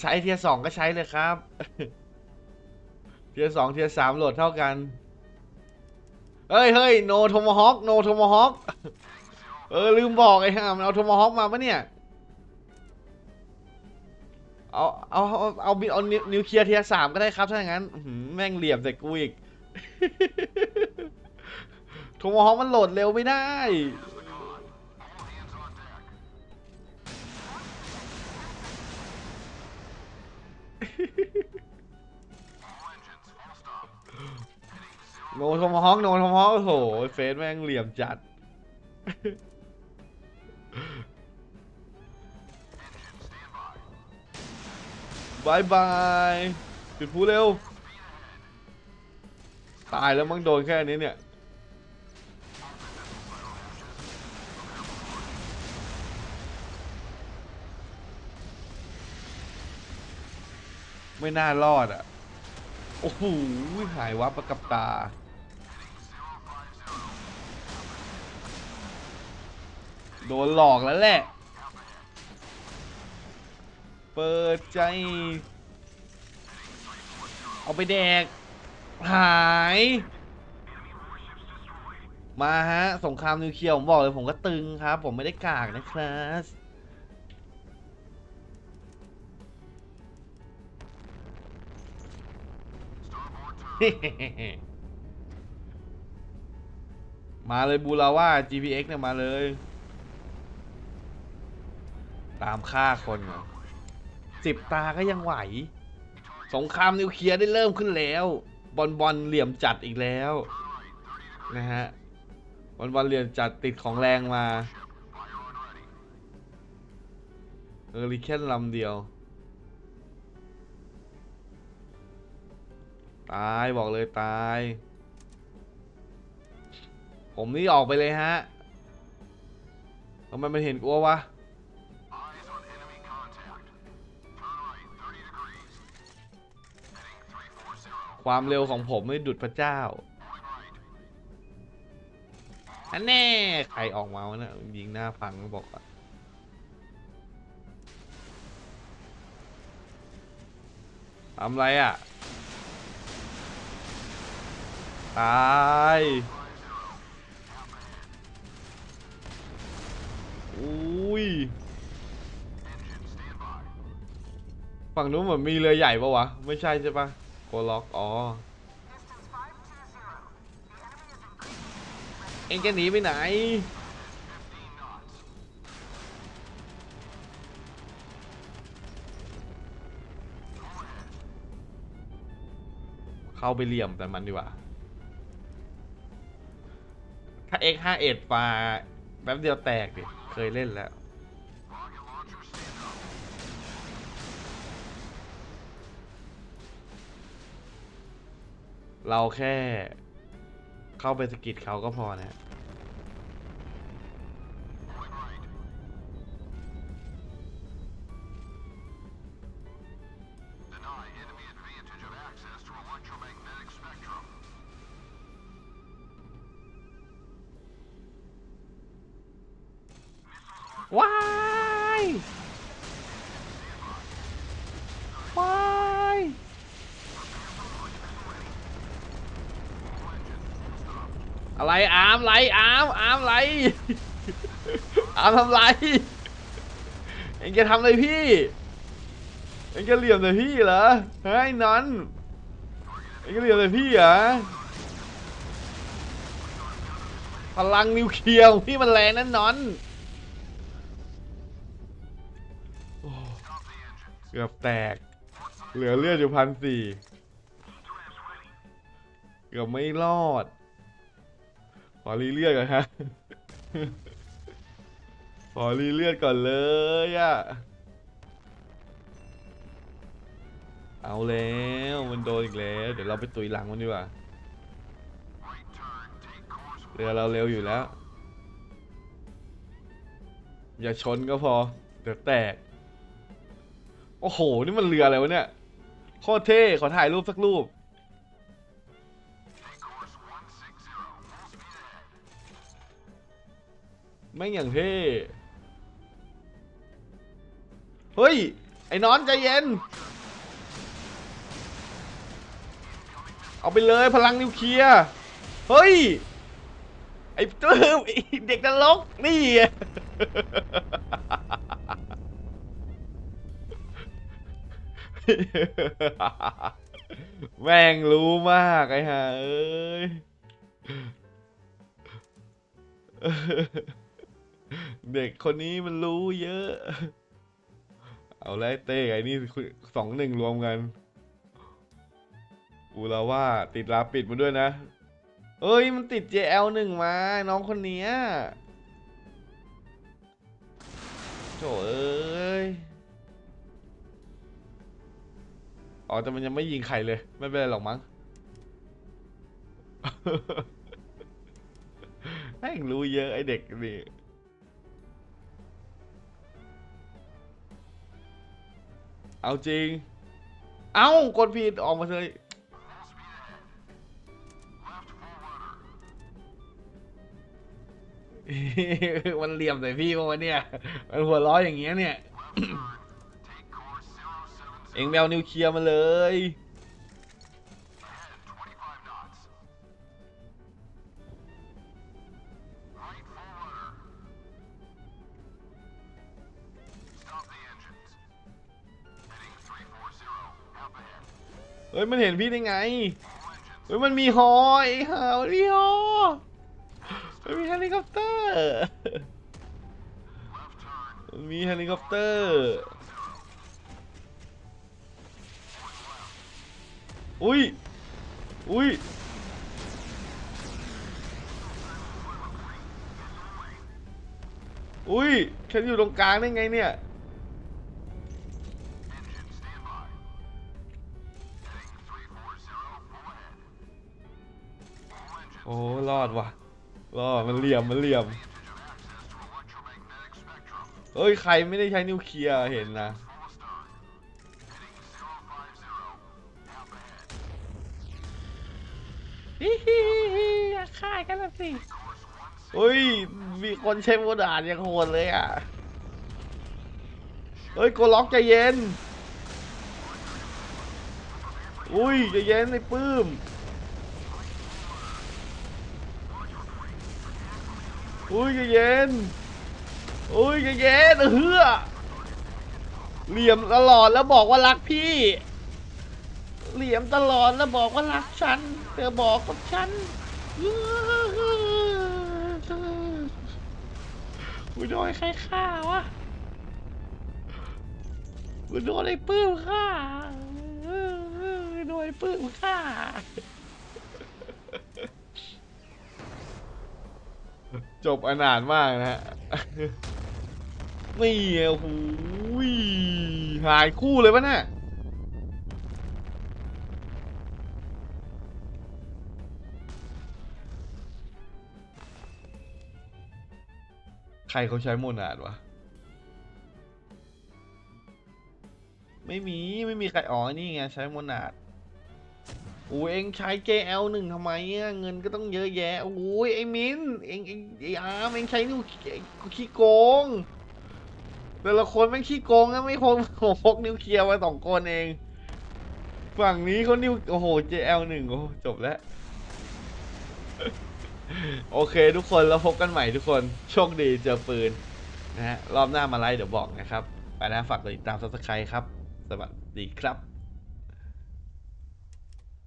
ใช้เทียสองก็ใช้เลยครับ เทียสองเทียสามโหลดเท่ากัน เฮ้ยเฮ้ยโนโทมฮอคโนโทมฮอคเออ ลืมบอกไอ้ห่ามันเอาโทมฮอคมาปะเนี่ย เอา เอา เอา เอาบิเอานิวนิวเคลียร์เทียสามก็ได้ครับ ถ้าอย่างนั้นแม่งเหลี่ยมใส่กูอีก โทมฮอคมันโหลดเร็วไม่ได้โนโทมฮอคโนโทมฮอคโอ้โหเฟสแม่งเหลี่ยมจัด บายบายจุดพูเร็ว ตายแล้วมั้งโดนแค่นี้เนี่ย ไม่น่ารอดอะ โอ้โหหายวับประกับตา โดนหลอกแล้วแหละ เปิดใจ เอาไปแดก หาย มาฮะ สงครามนิวเคลียร์ผมบอกเลยผมก็ตึงครับ ผมไม่ได้กากนะครับ มาเลยบูราว่า GPX เนี่ยมาเลย ตามฆ่าคนเหรอสิบตาก็ยังไหว สงครามนิวเคลียร์ได้เริ่มขึ้นแล้ว บอลบอลเหลี่ยมจัดอีกแล้ว นะฮะ บอลบอลเหลี่ยมจัดติดของแรงมาเออริเคนลำเดียว ตายบอกเลยตาย ผมนี่ออกไปเลยฮะทำไมมันเห็นกลัววะความเร็วของผมไม่ดุดพระเจ้า อันแน่ใครออกมาวะเนะยิงหน้าพังบอกอะทำไรอะ ตายอุ้ยฝั่งนู้นเหมือนมีเรือใหญ่ปะวะ ไม่ใช่ใช่ปะโคล็อก อ๋อ เอ็งจะหนีไปไหน เข้าไปเหลี่ยมแต่มันดีกว่า ถ้า X51 ปลาแป๊บเดียวแตกดิ เคยเล่นแล้ว เราแค่เข้าไปสกิดเขาก็พอนะ ว้ายว้ายอะไรอาร์มไรอาร์มอาร์มไรอาร์มทำไรเอ็งจะทำอะไรพี่เอ็งจะเหลี่ยมแต่พี่เหรอเฮ้ยนอนเอ็งจะเหลี่ยมแต่พี่เหรอพลังนิวเคลียร์พี่มันแรงนั่นนอน เกือบแตก เหลือเลือดอยู่พันสี่เกือบไม่รอด ขอรีเลือดก่อนฮะ ขอรีเลือดก่อนเลยอะเอาแล้วมันโดนอีกแล้ว เดี๋ยวเราไปตุยหลังมันดีกว่าเรือเราเร็วอยู่แล้ว อย่าชนก็พอ เดี๋ยวแตก โอ้โห นี่มันเรืออะไรวะเนี่ย โคตรเท่ ขอถ่ายรูปสักรูปแม่อย่างเท่ เฮ้ย ไอ้นอนใจเย็น เอาไปเลยพลังนิวเคลียร์ เฮ้ย ไอ้ตื้มไอ้เด็กนรกนี่ แม่งรู้มากไอ้ห่าเอ้ย เด็กคนนี้มันรู้เยอะ เอาแล้วเต้ไอ้นี่สองหนึ่งรวมกัน อูราว่าติดลาปิดมาด้วยนะ เอ้ยมันติด JL หนึ่งมา น้องคนเนี้ยโถเอ้ย อ๋อแต่มันยังไม่ยิงใครเลย ไม่เป็นไรหรอกมั้งแม่งรู้เยอะไอเด็กนี่เอาจริง เอ้ากดผิดออกมาเลยมันเหลี่ยมใส่พี่ปะวะเนี่ย มันหัวร้อยอย่างเงี้ยเนี่ย เอ็งแมวนิวเคลียร์มาเลย เฮ้ย มันเห็นพี่ได้ไง เฮ้ย มันมีฮอไอ้ห่ามันมีฮอมันมีเฮลิคอปเตอร์ มันมีเฮลิคอปเตอร์ อุ้ย อุ้ย อุ้ย ฉันอยู่ตรงกลางได้ไงเนี่ย โอ้ รอดว่ะ รอด มันเหลี่ยม มันเหลี่ยมเฮ้ย ใครไม่ได้ใช้นิวเคลียร์เห็นนะ ฆ่ากันละสิเฮ้ย มีคนใช้โมดาดยังโหดเลยอะ เฮ้ยโกล็อกใจเย็น อุ้ยใจเย็นไอ้ปื้ม อุ้ยใจเย็น อุ้ยใจเย็นเฮือเหลี่ยมตลอดแล้วบอกว่ารักพี่ เหลี่ยมตลอดแล้วบอกว่ารักฉัน เธอบอกกับฉัน กูโดนใครฆ่าวะกูโดนไอ้ปื้มฆ่าโดนไอ้ปื้มฆ่าจบอนาถมากนะฮะนี่โอ้โหยหายคู่เลยปะเนี่ย รเขาใช้โมนาดวะ ไม่มี ไม่มีใครอ๋อนี่ไงใช้โมนาดโอ้ยเอ็งใช้ JL หนึ่งทำไมอะเงินก็ต้องเยอะแยะโอ้ยไอ้มินเอ็งเองไอ้อาร์มเอ็งใช้นิ้วขี้โกงแต่ละคนไม่ขี้โกงนะไม่พกพกนิวเคลียร์มาสองคนเอง ฝั่งนี้เขานิวโอ้โห JL หนึ่งโอ้จบแล้ว โอเคทุกคนแล้วพบกันใหม่ทุกคน โชคดีเจอปืนนะฮะรอบหน้ามาไลฟ์เดี๋ยวบอกนะครับ ไปนะฝากกดติดตามซับสไครต์ครับ สวัสดีครับ